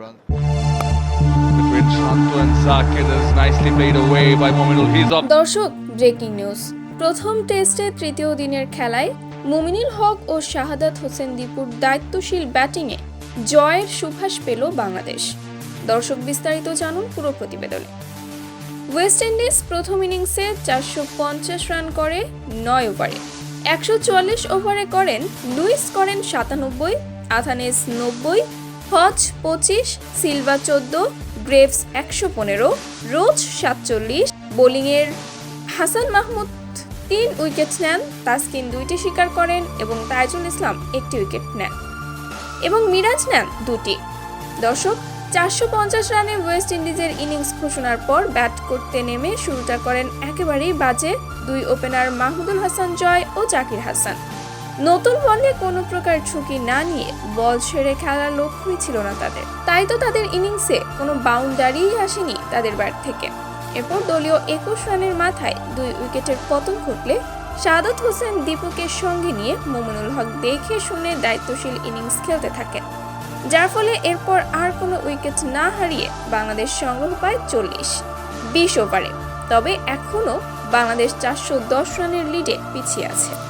Run. দর্শক breaking news প্রথম টেস্টে তৃতীয় দিনের খেলায় মুমিনুল হক ও শাহাদাত হোসেন দীপুর দায়িত্বশীল ব্যাটিংয়ে জয়ের সুভাষ পেল বাংলাদেশ। দর্শক বিস্তারিত জানুন পুরো প্রতিবেদনে। ওয়েস্ট ইন্ডিজ প্রথম ইনিংসে চারশো পঞ্চাশ রান করে নয় ওভারে একশো চুয়াল্লিশ ওভারে করেন, লুইস করেন সাতানব্বই, আথানেস নব্বই হজ পঁচিশ সিলভা চোদ্দ, গ্রেভস একশো পনেরো, রোজ সাতচল্লিশ, বোলিংয়ের হাসান মাহমুদ তিন উইকেট নেন, তাসকিন দুইটি শিকার করেন এবং তাইজুল ইসলাম একটি উইকেট নেন। এবং মিরাজ নেন দুটি। দর্শক, চারশো পঞ্চাশ রানে ওয়েস্ট ইন্ডিজের ইনিংস ঘোষণার পর ব্যাট করতে নেমে শুরুটা করেন একেবারেই বাজে দুই ওপেনার মাহমুদুল হাসান জয় ও জাকির হাসান। নতুন বলে কোনো প্রকার ঝুঁকি না নিয়ে বল ছেড়ে খেলার লক্ষ্যই ছিল না তাদের। তাই তো তাদের ইনিংসে কোনো বাউন্ডারিই আসেনি তাদের ব্যাট থেকে। এরপর দলীয় একুশ রানের মাথায় দুই উইকেটের পতন ঘটলে সাদত হোসেন দীপুকে সঙ্গে নিয়ে মোমিনুল হক দেখে শুনে দায়িত্বশীল ইনিংস খেলতে থাকেন। যার ফলে এরপর আর কোনো উইকেট না হারিয়ে বাংলাদেশ সংগ্রহ পায় চল্লিশ, বিশ ওভারে। তবে এখনও বাংলাদেশ চারশো দশ রানের লিডে পিছিয়ে আছে।